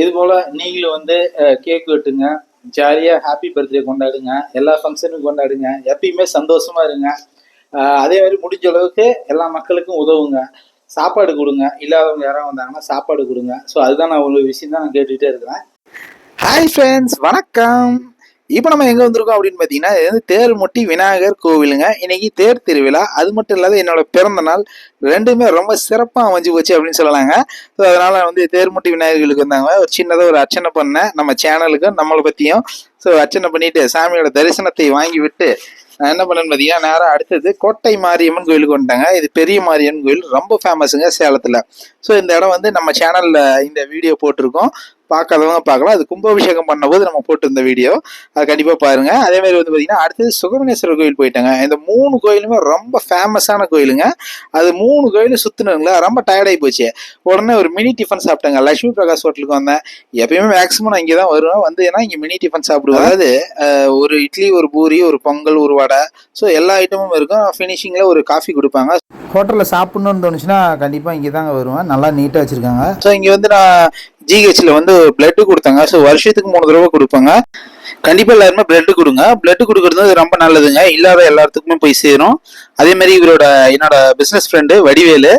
இது போல நீங்களும் வந்து கேக் வெட்டுங்க. ஜாலியாக ஹாப்பி பர்த்டே கொண்டாடுங்க. எல்லா ஃபங்க்ஷனுக்கும் கொண்டாடுங்க. எப்பயுமே சந்தோஷமா இருங்க. அதே மாதிரி முடிஞ்ச அளவுக்கு எல்லா மக்களுக்கும் உதவுங்க. சாப்பாடு கொடுங்க. இல்லாதவங்க யாராவது வந்தாங்கன்னா சாப்பாடு கொடுங்க. ஸோ அதுதான் நான் ஒரு விஷயம் தான் நான் கேட்டுகிட்டே இருக்கிறேன். ஹாய் ஃப்ரெண்ட்ஸ் வணக்கம். இப்போ நம்ம எங்கே வந்திருக்கோம் அப்படின்னு பார்த்தீங்கன்னா இது வந்து தேர்முட்டி விநாயகர் கோவிலுங்க. இன்னைக்கு தேர் திருவிழா. அது மட்டும் இல்லாத என்னோட பிறந்த நாள் ரெண்டுமே ரொம்ப சிறப்பாக அமைஞ்சு போச்சு அப்படின்னு சொல்லலாங்க. ஸோ அதனால் வந்து தேர்முட்டி விநாயகர்களுக்கு வந்தாங்க. ஒரு சின்னதாக ஒரு அர்ச்சனை பண்ணேன் நம்ம சேனலுக்கும் நம்மளை பற்றியும் ஸோ அர்ச்சனை பண்ணிட்டு சாமியோட தரிசனத்தை வாங்கி விட்டு நான் என்ன பண்ணேன்னு பார்த்தீங்கன்னா நேராக அடுத்தது கோட்டை மாரியம்மன் கோயிலுக்கு வந்துட்டாங்க. இது பெரிய மாரியம்மன் கோயில் ரொம்ப ஃபேமஸுங்க சேலத்தில். ஸோ இந்த இடம் வந்து நம்ம சேனலில் இந்த வீடியோ போட்டிருக்கோம். பார்க்காதவங்க பார்க்கலாம். அது கும்பாபிஷேகம் பண்ணும்போது நம்ம போட்டிருந்த வீடியோ அது கண்டிப்பாக பாருங்க. அதே மாதிரி வந்து பார்த்தீங்கன்னா அடுத்தது சுகவனேஸ்வரர் கோயில் போயிட்டாங்க. இந்த மூணு கோயிலுமே ரொம்ப ஃபேமஸான கோயிலுங்க. அது மூணு கோயிலும் சுற்றினுங்களா ரொம்ப டயர்டாகி போச்சு. உடனே ஒரு மினி டிஃபன் சாப்பிட்டாங்க. லட்சுமி பிரகாஷ் ஹோட்டலுக்கு வந்தேன். எப்பயுமே மேக்ஸிமம் நான் இங்கே தான் வருவேன். வந்து ஏன்னா இங்கே மினி டிஃபன் சாப்பிடுவேன். அதாவது ஒரு இட்லி ஒரு பூரி ஒரு பொங்கல் ஒரு வடை. ஸோ எல்லா ஐட்டமும் இருக்கும். ஃபினிஷிங்கில் ஒரு காஃபி கொடுப்பாங்க. ஹோட்டலில் சாப்பிட்ணுன்னு தோணுச்சுன்னா கண்டிப்பாக இங்கே தாங்க வருவேன். நல்லா நீட்டாக வச்சுருக்காங்க. ஸோ இங்கே வந்து நான் ஜிஹெச்ல வந்து பிளட் கொடுத்தாங்க. ஸோ வருஷத்துக்கு மூணு தடவை கொடுப்பாங்க. கண்டிப்பாக எல்லாருமே பிளட் கொடுங்க. பிளட் கொடுக்கறது ரொம்ப நல்லதுங்க. இல்லாத எல்லாத்துக்குமே போய் சேரும். அதே மாதிரி இவரோட என்னோட பிஸ்னஸ் ஃப்ரெண்டு வடிவேலு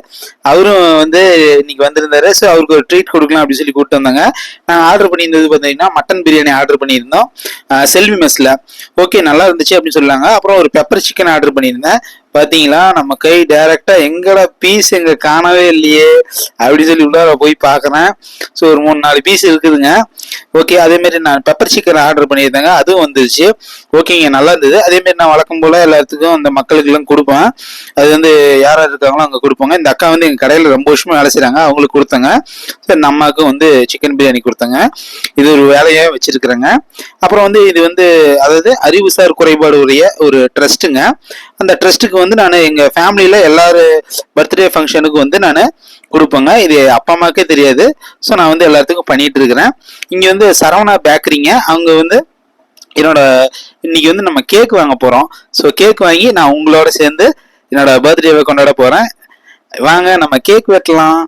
அவரும் வந்து இன்னைக்கு வந்திருந்தாரு. ஸோ அவருக்கு ஒரு ட்ரீட் கொடுக்கலாம் அப்படின்னு சொல்லி கூப்பிட்டு வந்தாங்க. நாங்கள் ஆர்டர் பண்ணியிருந்தது பார்த்தீங்கன்னா மட்டன் பிரியாணி ஆர்டர் பண்ணியிருந்தோம். செல்வி மெஸ்ஸில் ஓகே நல்லா இருந்துச்சு அப்படின்னு சொல்லாங்க அப்புறம் ஒரு பெப்பர் சிக்கன் ஆர்டர் பண்ணியிருந்தேன். பார்த்தீங்களா நம்ம கை டைரெக்டாக எங்கட பீஸ் எங்கே காணவே இல்லையே அப்படின்னு சொல்லி உள்ளார போய் பார்க்குறேன் ஸோ ஒரு மூணு நாலு பீஸ் இருக்குதுங்க. ஓகே அதேமாரி நான் பெப்பர் சிக்கன் ஆர்டர் பண்ணியிருந்தேங்க. அதுவும் வந்துருச்சு. ஓகேங்க நல்லா இருந்தது. அதேமாரி நான் வழக்கம் போல் எல்லாத்துக்கும் அந்த மக்களுக்கெல்லாம் கொடு கொடுப்பேன் அது வந்து யார் யார் இருக்காங்களோ அங்கே கொடுப்பாங்க. இந்த அக்கா வந்து எங்கள் கடையில் ரொம்ப வருஷமாக வேலை செய்கிறாங்க அவங்களுக்கு கொடுத்தாங்க. சரி நம்மாக்கும் வந்து சிக்கன் பிரியாணி கொடுத்தாங்க. இது ஒரு வேலையாக வச்சுருக்குறேங்க. அப்புறம் வந்து இது வந்து அதாவது அறிவுசார் குறைபாடு உடைய ஒரு ட்ரஸ்ட்டுங்க அந்த ட்ரஸ்ட்டுக்கு வந்து நான் எங்கள் ஃபேமிலியில் எல்லாரும் பர்த்டே ஃபங்க்ஷனுக்கு வந்து நான் கொடுப்பேங்க. இது அப்பா அம்மாக்கே தெரியாது. ஸோ நான் வந்து எல்லாத்துக்கும் பண்ணிகிட்டு இருக்கிறேன். இங்கே வந்து சரவணா பேக்கரிங்க அவங்க வந்து என்னோட இன்னைக்கு வந்து நம்ம கேக் வாங்க போகிறோம் ஸோ கேக் வாங்கி நான் உங்களோட சேர்ந்து என்னோட பர்த்டேவை கொண்டாட போகிறேன் வாங்க நம்ம கேக் வெட்டலாம்.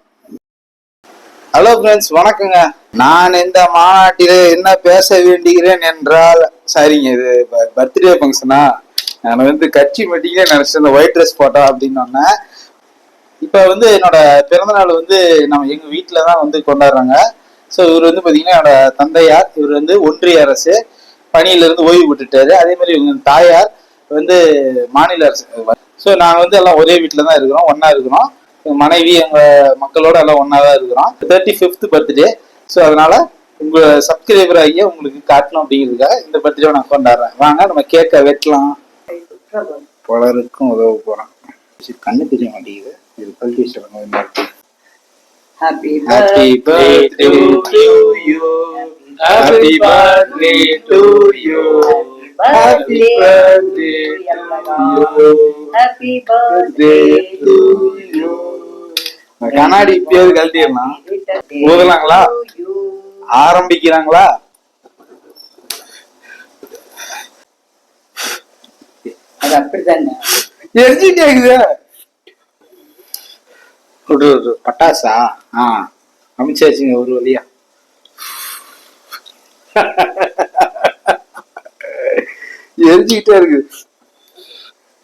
ஹலோ ஃப்ரெண்ட்ஸ் வணக்கங்க. நான் இந்த மாநாட்டில் என்ன பேச வேண்டுகிறேன் என்றால் சரிங்க இது பர்த்டே ஃபங்க்ஷனா நான் வந்து கட்சி மீட்டிங்கே நினச்சேன் இந்த ஒயிட் ட்ரெஸ் போட்டா அப்படின்னு சொன்னேன். இப்போ வந்து என்னோட பிறந்தநாள் வந்து நம்ம எங்கள் வீட்டில் தான் வந்து கொண்டாடுறாங்க. ஸோ இவர் வந்து பார்த்தீங்கன்னா என்னோட தந்தையார் இவர் வந்து ஒன்றிய அரசு. பணியிலிருந்து ஓய்வு விட்டுட்டாரு. அதே மாதிரி இவங்க தாயார் வந்து மாநில அரசு ஸோ நாங்கள் வந்து எல்லாம் ஒரே வீட்டில் தான் இருக்கிறோம் ஒன்றா இருக்கிறோம். மனைவி எங்கள் மக்களோட எல்லாம் ஒன்றா தான் இருக்கிறோம். தேர்ட்டி ஃபிஃப்த் பர்த்டே ஸோ அதனால உங்க சப்ஸ்கிரைபர் ஆகிய உங்களுக்கு காட்டணும் அப்படிங்கிறதுக்காக இந்த பர்த்டே நான் கொண்டாடுறேன். வாங்க நம்ம கேக்கை வெட்டலாம். பலருக்கும் உதவ போகிறோம் கண்ணு தெரிய மாட்டேங்குது. இது கல்வி சொல்லுங்க Happy Happy birthday to you. Happy birthday to you. Happy birthday to you. Happy Birthday to you. கண்ணாடி இப்பயாவது கழட்டிடலாம் ஊதலாங்களா? ஆரம்பிக்கிறாங்களா? அது அப்படித்தானே ஒரு பட்டாசா? ஆ அமைச்சாச்சுங்க ஒரு வழியா. எரிஞ்சுக்கிட்டே இருக்கு.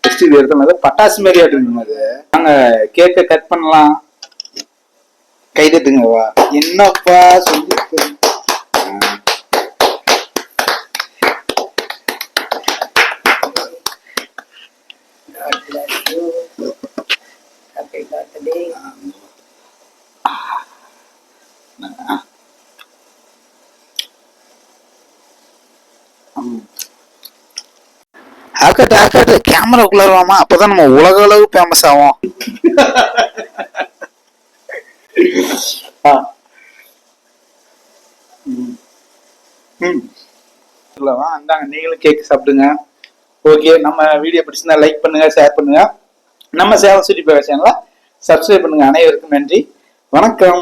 ஃபர்ஸ்ட் இது எடுத்தோம் பட்டாசு மாதிரி ஆட்டுங்க அது. நாங்க கேக்க கட் பண்ணலாம். கை தட்டுங்கவா என்னப்பா சொல்லி Happy birthday. ஆக்கட்டு ஆக்கட்டு கேமராக்குள்ள வருவாமா அப்பதான் நம்ம உலக அளவு ஃபேமஸ் ஆகும். சொல்லவா? அந்தாங்க நீங்களும் கேக் சாப்பிடுங்க. ஓகே நம்ம வீடியோ பிடிச்சிருந்தா லைக் பண்ணுங்க ஷேர் பண்ணுங்க. நம்ம சேலம் சுற்றி போய் சேனலை சப்ஸ்கிரைப் பண்ணுங்க. அனைவருக்கும் நன்றி. வணக்கம்.